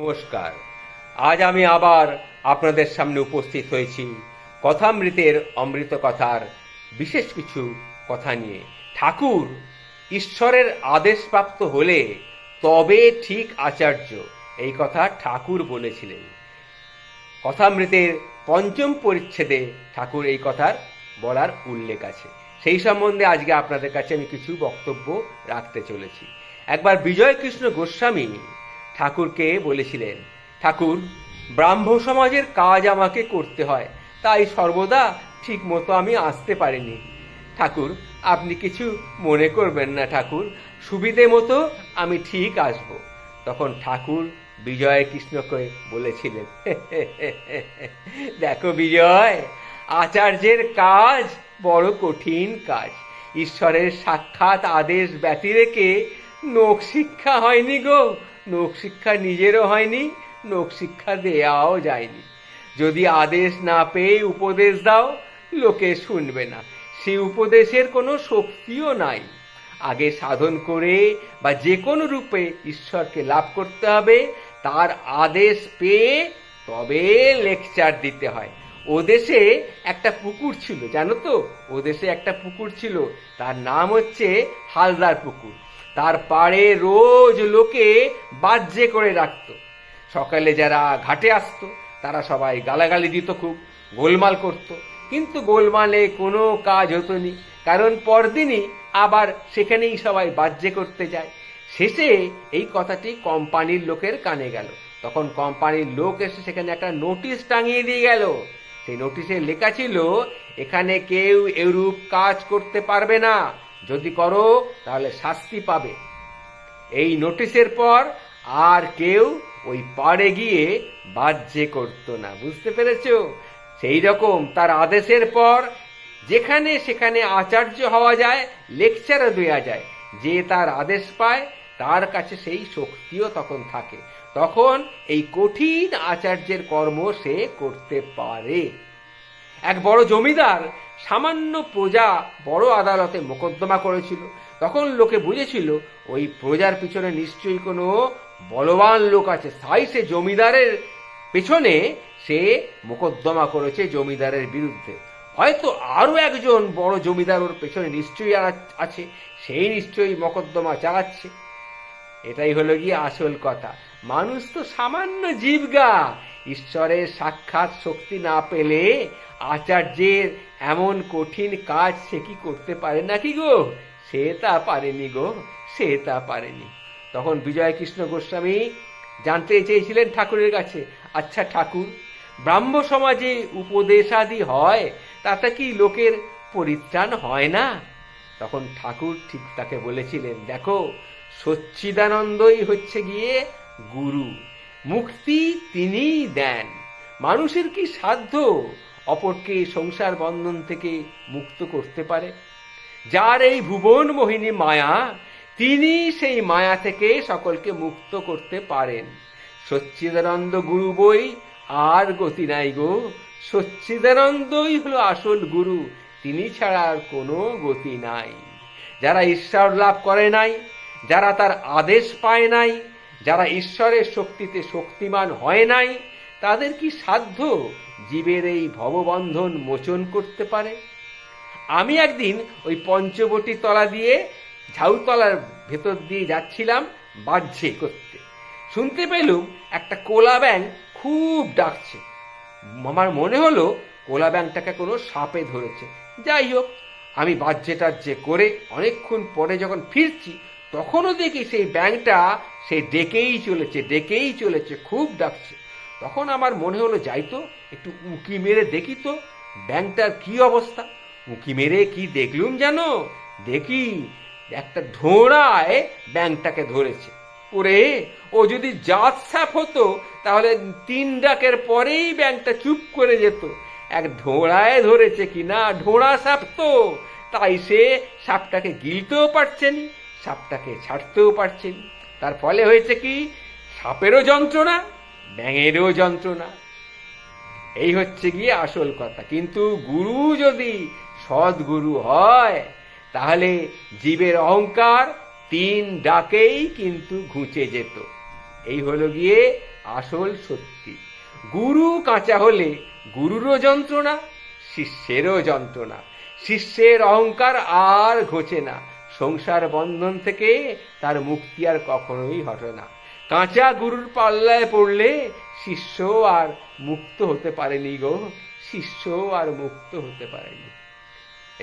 নমস্কার। আজ আমি আবার আপনাদের সামনে উপস্থিত হয়েছি কথামৃতের অমৃত কথার বিশেষ কিছু কথা নিয়ে। ঠাকুর, ঈশ্বরের আদেশপ্রাপ্ত হলে তবে ঠিক আচার্য, এই কথা ঠাকুর বলেছিলেন। কথামৃতের পঞ্চম পরিচ্ছেদে ঠাকুর এই কথার বলার উল্লেখ আছে। সেই সম্বন্ধে আজকে আপনাদের কাছে আমি কিছু বক্তব্য রাখতে চলেছি। একবার বিজয় কৃষ্ণ গোস্বামী ঠাকুরকে বলেছিলেন, ঠাকুর, ব্রাহ্ম সমাজের কাজ আমাকে করতে হয়, তাই সর্বদা ঠিক মতো আমি আসতে পারিনি। ঠাকুর, আপনি কিছু মনে করবেন না ঠাকুর, সুবিধে মতো আমি ঠিক আসব। তখন ঠাকুর বিজয় কৃষ্ণকে বলেছিলেন, দেখো বিজয়, আচার্যের কাজ বড় কঠিন কাজ। ঈশ্বরের সাক্ষাৎ আদেশ ব্যতি রেখে নোক শিক্ষা হয়নি গো নোক শিক্ষা নিজেরও হয়নি নোক শিক্ষা দেয়াও যায়নি। যদি আদেশ না পেয়ে উপদেশ দাও, লোকে শুনবে না। সেই উপদেশের কোনো শক্তিও নাই। আগে সাধন করে বা যে কোনো রূপে ঈশ্বরকে লাভ করতে হবে, তার আদেশ পেয়ে তবে লেকচার দিতে হয়। ও দেশে একটা পুকুর ছিল, জানো তো? ও দেশে একটা পুকুর ছিল, তার নাম হচ্ছে হালদার পুকুর। তার পাড়ে রোজ লোকে বাজ্যে করে রাখত। সকালে যারা ঘাটে আসতো, তারা সবাই গালাগালি দিত খুব, গোলমাল করত। কিন্তু গোলমালে কোনো কাজ হতো নি, কারণ পরদিনই আবার সেখানেই সবাই বাজ্যে করতে যায়। শেষে এই কথাটি কোম্পানির লোকের কানে গেল। তখন কোম্পানির লোক এসে সেখানে একটা নোটিশ টাঙিয়ে দিয়ে গেল। সেই নোটিশে লেখা ছিল, এখানে কেউ এরূপ কাজ করতে পারবে না। যদি করো, তাহলে শাস্তি পাবে। এই নোটিশের পর আর কেউ ওই পাড়ে গিয়ে বাজ্যে করতো না। বুঝতে পেরেছ? সেই রকম তার আদেশের পর যেখানে সেখানে আচার্য হওয়া যায়, লেকচারও দেওয়া যায়। যে তার আদেশ পায়, তার কাছে সেই শক্তিও তখন থাকে। তখন এই কঠিন আচার্যের কর্ম সে করতে পারে। এক বড় জমিদার সামান্য প্রজা বড় আদালতে মোকদ্দমা করেছিল। তখন লোকে বুঝেছিল, ওই প্রজার পিছনে নিশ্চয়ই কোনো বলবান লোক আছে। তাই সে জমিদারের পেছনে সে মোকদ্দমা করেছে জমিদারের বিরুদ্ধে। হয়তো আরও একজন বড় জমিদার ওর পেছনে নিশ্চয়ই আছে, সেই নিশ্চয়ই মকদ্দমা চালাচ্ছে। এটাই হলো গিয়ে আসল কথা। মানুষ তো সামান্য জীবগা। ঈশ্বরের সাক্ষাৎ শক্তি না পেলে আচার্যের এমন কঠিন কাজ সে কি করতে পারে নাকি গো? সে তা পারেনি গো, সে তা পারেনি। তখন বিজয় কৃষ্ণ গোস্বামী জানতে চেয়েছিলেন ঠাকুরের কাছে আচ্ছা ঠাকুর, ব্রাহ্ম সমাজে উপদেশাদি হয়, তাতে কি লোকের পরিত্রাণ হয় না? তখন ঠাকুর ঠিক তাকে বলেছিলেন, দেখো, সচ্চিদানন্দই হচ্ছে গিয়ে গুরু মুক্তি তিনিই দেন। মানুষের কি সাধ্য অপরকে সংসার বন্ধন থেকে মুক্ত করতে পারে? যার এই ভুবন মোহিনী মায়া তিনি সেই মায়া থেকে সকলকে মুক্ত করতে পারেন। সচ্চিদানন্দ গুরু বই, আর গতি নাই গো। সচ্চিদানন্দই হলো আসল গুরু, তিনি ছাড়া আর কোনো গতি নাই। যারা ঈশ্বর লাভ করে নাই, যারা তার আদেশ পায় নাই যারা ঈশ্বরের শক্তিতে শক্তিমান হয় নাই, তাদের কি সাধ্য জীবের এই ভববন্ধন মোচন করতে পারে? আমি একদিন ওই পঞ্চবটি তলা দিয়ে ঝাউতলার ভেতর দিয়ে যাচ্ছিলাম বাহ্যে করতে। শুনতে পেলুম একটা কোলা ব্যাং খুব ডাকছে। আমার মনে হলো কোলা ব্যাংটাকে কোনো সাপে ধরেছে। যাই হোক, আমি বাহ্যে টাহ্যে করে অনেকক্ষণ পরে যখন ফিরছি, তখনও দেখি সেই ব্যাংটা সে ডেকেই চলেছে ডেকেই চলেছে, খুব ডাকছে। তখন আমার মনে হলো, যাই তো, একটু উঁকি মেরে দেখি তো ব্যাংটার কি অবস্থা? উঁকি মেরে কি দেখলুম জানো দেখি একটা ঢোড়ায় ব্যাংকটাকে ধরেছে। ওরে, ও যদি জাত সাপ হতো, তাহলে তিন ডাকের পরেই ব্যাংকটা চুপ করে যেত। এক ঢোড়ায় ধরেছে কি না ঢোড়া সাপ তো, তাই সে সাপটাকে গিলতেও পারছেন সাপটাকে ছাড়তেও পারছেন তার ফলে হয়েছে কি? সাপেরও যন্ত্রণা, ব্যাঙেরও যন্ত্রণা। এই হচ্ছে গিয়ে আসল কথা। কিন্তু গুরু যদি সদ্গুরু হয়, তাহলে জীবের অহংকার তিন ডাকেই কিন্তু ঘুচে যেত। এই হলো গিয়ে আসল সত্যি। গুরু কাঁচা হলে গুরুরও যন্ত্রণা, শিষ্যেরও যন্ত্রণা। শিষ্যের অহংকার আর ঘোচে না। সংসার বন্ধন থেকে তার মুক্তি আর কখনোই ঘটে না। কাঁচা গুরুর পাল্লায় পড়লে শিষ্য আর মুক্ত হতে পারেনি গো, শিষ্য আর মুক্ত হতে পারেনি।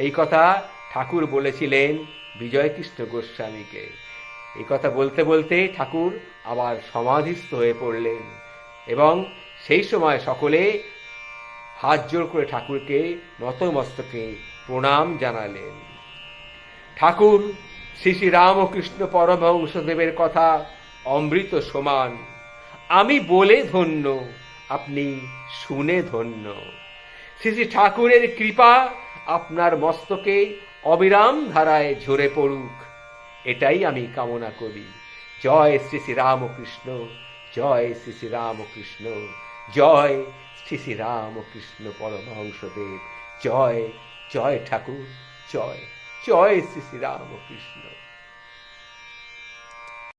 এই কথা ঠাকুর বলেছিলেন বিজয়কৃষ্ণ গোস্বামীকে। এই কথা বলতে বলতে ঠাকুর আবার সমাধিস্থ হয়ে পড়লেন এবং সেই সময় সকলে হাত জোর করে ঠাকুরকে নতমস্তকে প্রণাম জানালেন। ঠাকুর, শ্রী শ্রী রামকৃষ্ণ পরমহংসদেবের কথা অমৃত সমান। আমি বলে ধন্য, আপনি শুনে ধন্য। শ্রী শ্রী ঠাকুরের কৃপা আপনার মস্তকে অবিরাম ধারায় ঝরে পড়ুক। এটাই আমি কামনা করি। জয় শ্রী শ্রী রামকৃষ্ণ, জয় শ্রী শ্রী রামকৃষ্ণ, জয় শ্রী শ্রী রামকৃষ্ণ পরমহংসদেব, জয় জয় ঠাকুর, জয়। জয় শ্রী শ্রী রামকৃষ্ণ